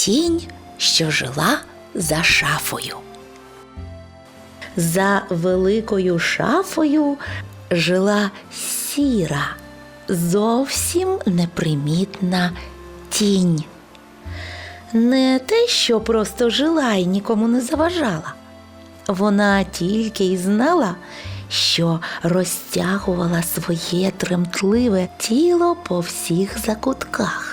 Тінь, що жила за шафою. За великою шафою жила сіра, зовсім непримітна тінь. Не те, що просто жила і нікому не заважала. Вона тільки й знала, що розтягувала своє тремтливе тіло по всіх закутках.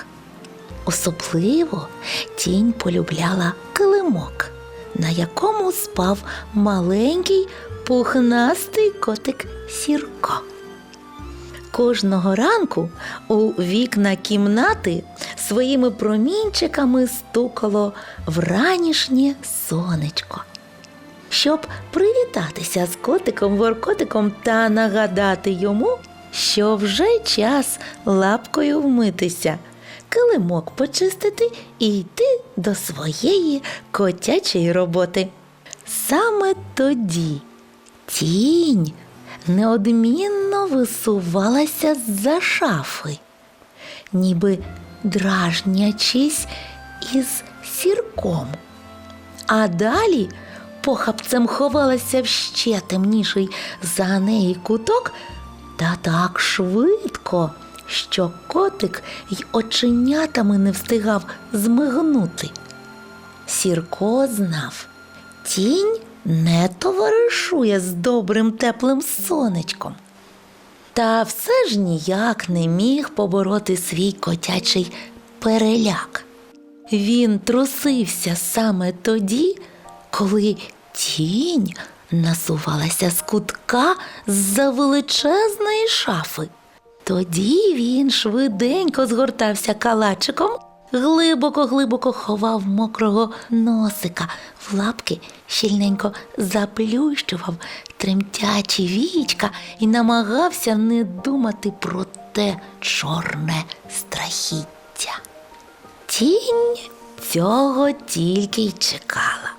Особливо тінь полюбляла килимок, на якому спав маленький пухнастий котик Сірко. Кожного ранку у вікна кімнати своїми промінчиками стукало вранішнє сонечко. Щоб привітатися з котиком Воркотиком та нагадати йому, що вже час лапкою вмитися, килимок почистити і йти до своєї котячої роботи. Саме тоді тінь неодмінно висувалася з-за шафи, ніби дражнячись із сірком. А далі похапцем ховалася в ще темніший за неї куток, та так швидко, що котик й оченятами не встигав змигнути. Сірко знав, тінь не товаришує з добрим теплим сонечком. Та все ж ніяк не міг побороти свій котячий переляк. Він трусився саме тоді, коли тінь насувалася з кутка з-за величезної шафи. Тоді він швиденько згортався калачиком, глибоко-глибоко ховав мокрого носика в лапки, щільненько заплющував тремтячі вічка і намагався не думати про те чорне страхіття. Тінь цього тільки й чекала.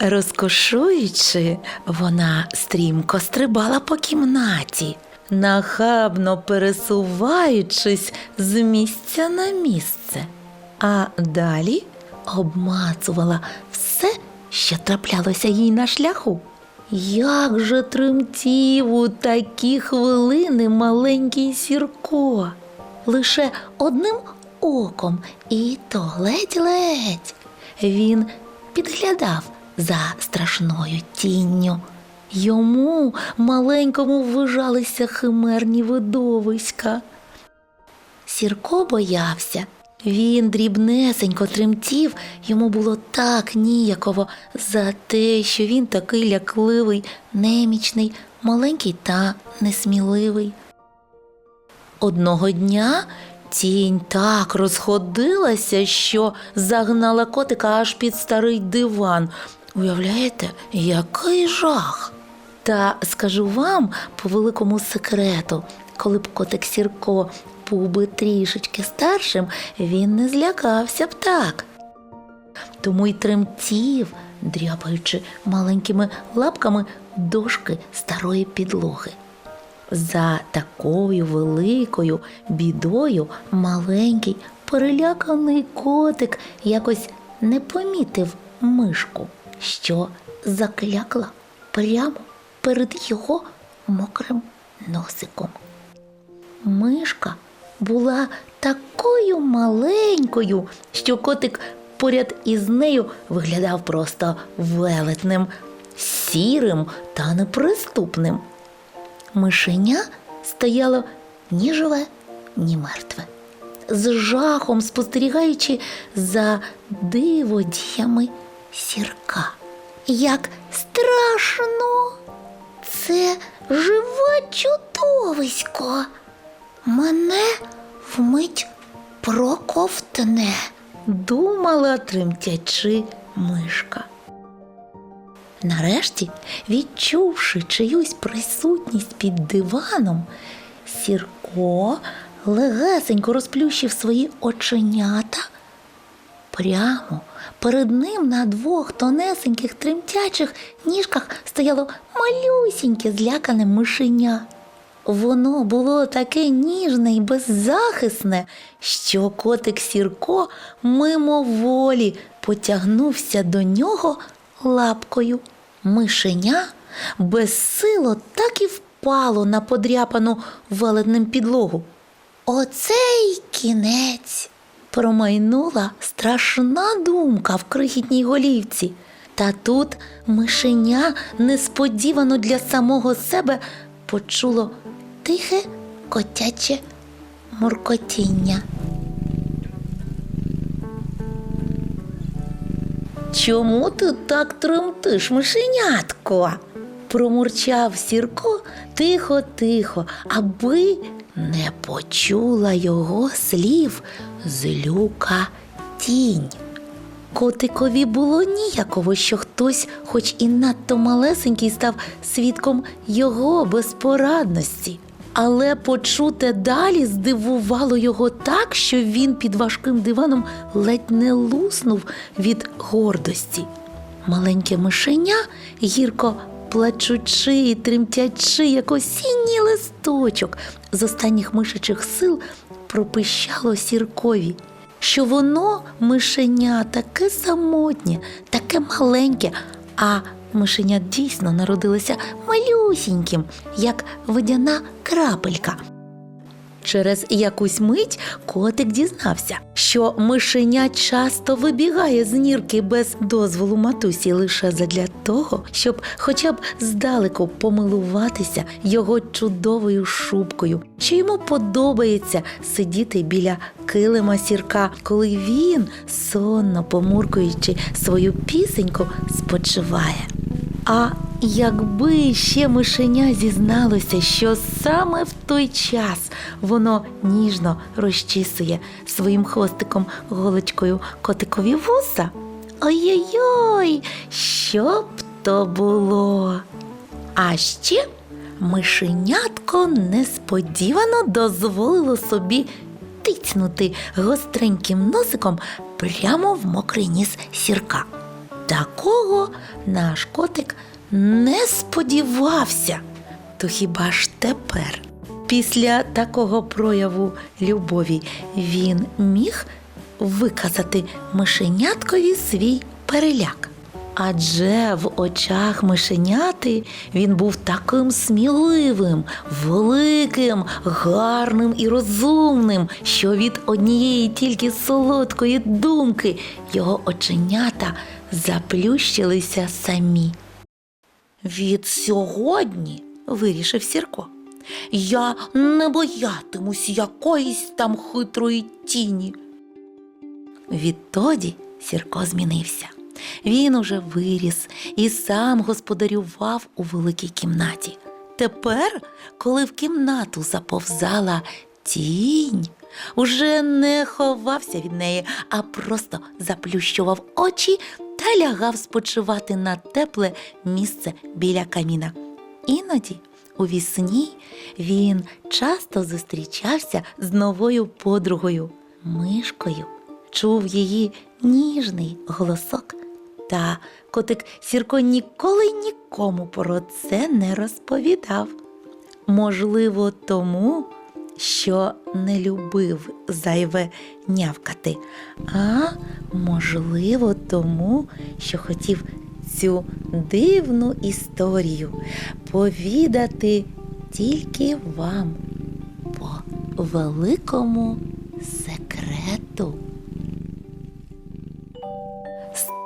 Розкошуючи, вона стрімко стрибала по кімнаті, нахабно пересуваючись з місця на місце, а далі обмацувала все, що траплялося їй на шляху. Як же тремтів у такі хвилини маленький сірко, лише одним оком, і то ледь-ледь. Він підглядав за страшною тінню. Йому маленькому ввижалися химерні видовиська. Сірко боявся. Він дрібнесенько тремтів, йому було так ніяково за те, що він такий лякливий, немічний, маленький та несміливий. Одного дня тінь так розходилася, що загнала котика аж під старий диван. Уявляєте, який жах? Та скажу вам по великому секрету, коли б котик Сірко був би трішечки старшим, він не злякався б так. Тому й тремтів, дряпаючи маленькими лапками дошки старої підлоги. За такою великою бідою маленький переляканий котик якось не помітив мишку, що заклякла прямо перед його мокрим носиком. Мишка була такою маленькою, що котик поряд із нею виглядав просто велетним, сірим та неприступним. Мишеня стояло ні живе, ні мертве, з жахом спостерігаючи за диводіями сірка. Як страшно! Це живе чудовисько. Мене вмить проковтне, думала тремтячи мишка. Нарешті, відчувши чиюсь присутність під диваном, Сірко легесенько розплющив свої оченята. Прямо перед ним на двох тонесеньких тремтячих ніжках стояло малюсіньке злякане мишеня. Воно було таке ніжне і беззахисне, що котик Сірко мимоволі потягнувся до нього лапкою. Мишеня безсило так і впало на подряпану велетним підлогу. Оцей кінець. Промайнула страшна думка в крихітній голівці. Та тут мишеня несподівано для самого себе почуло тихе котяче муркотіння. Чому ти так тремтиш, мишенятко? промурчав Сірко тихо-тихо, аби не почула його слів злюка тінь. Котикові було ніяково, що хтось, хоч і надто малесенький, став свідком його безпорадності. Але почуте далі здивувало його так, що він під важким диваном ледь не луснув від гордості. Маленьке мишеня, гірко плачучи і тремтячи, як осінній листочок з останніх мишачих сил пропищало сіркові, що воно мишеня таке самотнє, таке маленьке, а мишеня дійсно народилося малюсіньким, як водяна крапелька. Через якусь мить котик дізнався, що мишеня часто вибігає з нірки без дозволу матусі лише задля того, щоб хоча б здалеку помилуватися його чудовою шубкою, що йому подобається сидіти біля килима сірка, коли він, сонно помуркуючи свою пісеньку, спочиває. А якби ще мишеня зізналося, що саме в той час воно ніжно розчісує своїм хвостиком голочкою котикові вуса. Ой-ой-ой, що б то було? А ще мишенятко несподівано дозволило собі тицнути гостреньким носиком прямо в мокрий ніс сірка. Такого наш котик не сподівався. То хіба ж тепер, після такого прояву любові, він міг виказати мишеняткові свій переляк? Адже в очах мишеняти він був таким сміливим, великим, гарним і розумним, що від однієї тільки солодкої думки його оченята заплющилися самі. Від сьогодні, вирішив Сірко, я не боятимусь якоїсь там хитрої тіні. Відтоді Сірко змінився. Він уже виріс і сам господарював у великій кімнаті. Тепер, коли в кімнату заповзала тінь, уже не ховався від неї, а просто заплющував очі та лягав спочивати на тепле місце біля каміна. Іноді у вісні він часто зустрічався з новою подругою, мишкою, чув її ніжний голосок. Та котик Сірко ніколи нікому про це не розповідав. Можливо, тому, що не любив зайве нявкати, а можливо, тому, що хотів цю дивну історію повідати тільки вам по великому секрету.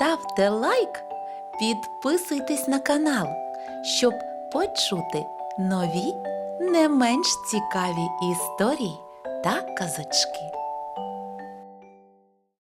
Ставте лайк, підписуйтесь на канал, щоб почути нові не менш цікаві історії та казочки.